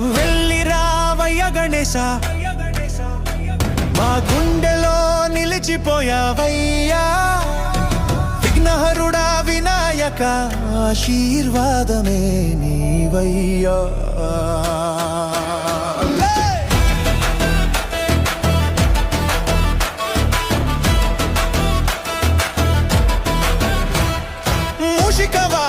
వెళ్ళి రావయ్య గణేశ. మా గుండెలో నిలిచిపోయావయ్యా. విఘ్నహరుడా వినాయక ఆశీర్వాదమే నీవయ్యా. Chica